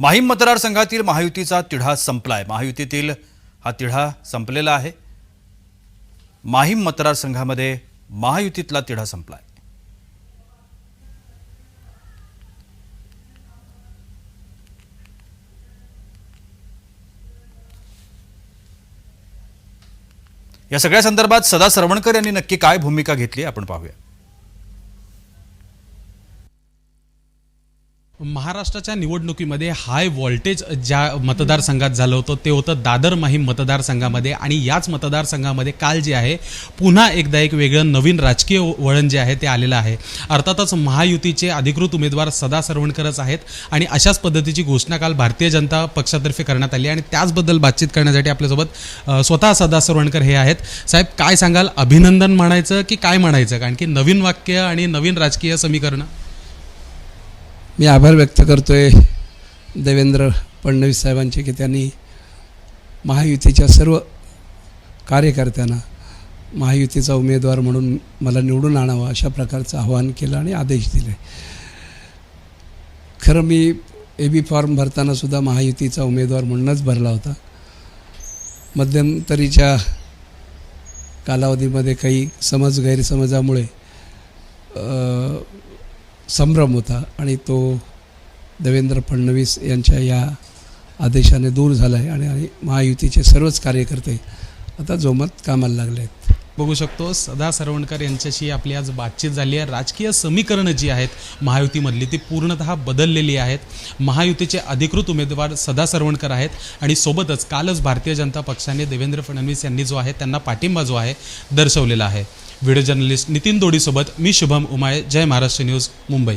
माहीम मतदारसंघातील महायुतीचा तिढा संपलाय. महायुतीतील हा तिढा संपलेला आहे. माहीम मतदारसंघामध्ये महायुतीतला तिढा संपलाय. या सगळ्या संदर्भात सदा सरवणकर यांनी नक्की काय भूमिका घेतली आपण पाहूया. महाराष्ट्राच्या निवडणुकीमध्ये हाय व्होल्टेज ज्या मतदारसंघात झालं होतं ते होतं दादर माहीम मतदारसंघामध्ये. आणि याच मतदारसंघामध्ये काल जे आहे पुन्हा एकदा एक वेगळं नवीन राजकीय वळण जे आहे ते आलेलं आहे. अर्थातच महायुतीचे अधिकृत उमेदवार सदा सरवणकरच आहेत आणि अशाच पद्धतीची घोषणा काल भारतीय जनता पक्षातर्फे करण्यात आली आणि त्याचबद्दल बातचीत करण्यासाठी आपल्यासोबत स्वतः सदा सरवणकर हे आहेत. साहेब काय सांगाल? अभिनंदन म्हणायचं की काय म्हणायचं? कारण की नवीन वाक्य आणि नवीन राजकीय समीकरणं? मी आभार व्यक्त करतो आहे देवेंद्र फडणवीस साहेबांचे की त्यांनी महायुतीच्या सर्व कार्यकर्त्यांना महायुतीचा उमेदवार म्हणून मला निवडून आणावा अशा प्रकारचं आवाहन केलं आणि आदेश दिले. खरं मी ए बी फॉर्म भरतानासुद्धा महायुतीचा उमेदवार म्हणूनच भरला होता. मध्यंतरीच्या कालावधीमध्ये काही समज गैरसमजामुळे संभ्रम होता आणि तो देवेंद्र फडणवीस यांच्या या आदेशाने दूर झाला आहे आणि आणि महायुतीचे सर्वच कार्यकर्ते आता जोमत कामाला लागले आहेत. बघू शकतो सदा सरवणकर यांच्याशी आपली आज बातचीत झाली आहे. राजकीय समीकरणं जी आहेत महायुतीमधली ती पूर्णतः बदललेली आहेत. महायुतीचे अधिकृत उमेदवार सदा सरवणकर आहेत आणि सोबतच कालच भारतीय जनता पक्षाने देवेंद्र फडणवीस यांनी जो आहे त्यांना पाठिंबा जो आहे दर्शवलेला आहे. व्हिडिओ जर्नलिस्ट नितीन दोडीसोबत मी शुभम उमाळे जय महाराष्ट्र न्यूज मुंबई.